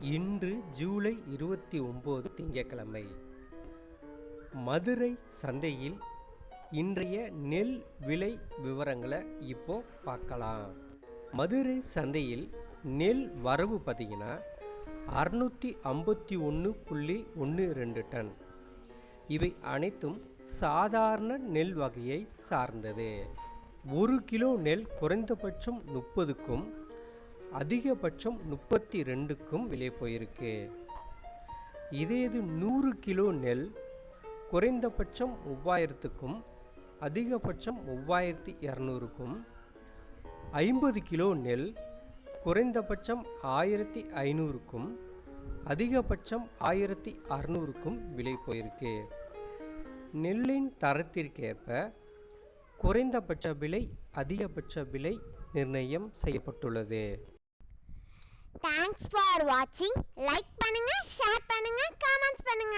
இன்று ஜூலை இருபத்தி ஒம்பது திங்கட்கிழமை. மதுரை சந்தையில் இன்றைய நெல் விலை விவரங்களை இப்போ பார்க்கலாம். மதுரை சந்தையில் நெல் வரவு பார்த்தீங்கன்னா அறுநூற்றி ஐம்பத்தி ஒன்று புள்ளி ஒன்று ரெண்டு டன். இவை அனைத்தும் சாதாரண நெல் வகையை சார்ந்தது. ஒரு கிலோ நெல் குறைந்தபட்சம் முப்பதுக்கும் அதிகபட்சம் முப்பத்தி ரெண்டுக்கும் விலை போயிருக்கு. இதே இது நூறு கிலோ நெல் குறைந்தபட்சம் மூவாயிரத்துக்கும் அதிகபட்சம் மூவாயிரத்தி இரநூறுக்கும் ஐம்பது கிலோ நெல் குறைந்தபட்சம் ஆயிரத்தி ஐநூறுக்கும் அதிகபட்சம் ஆயிரத்தி அறநூறுக்கும் விலை போயிருக்கு. நெல்லின் தரத்திற்கேற்ப குறைந்தபட்ச விலை அதிகபட்ச விலை நிர்ணயம் செய்யப்பட்டுள்ளது. தேங்க்ஸ் ஃபார் வாட்சிங் லைக் பண்ணுங்க ஷேர் பண்ணுங்க கமெண்ட்ஸ் பண்ணுங்க.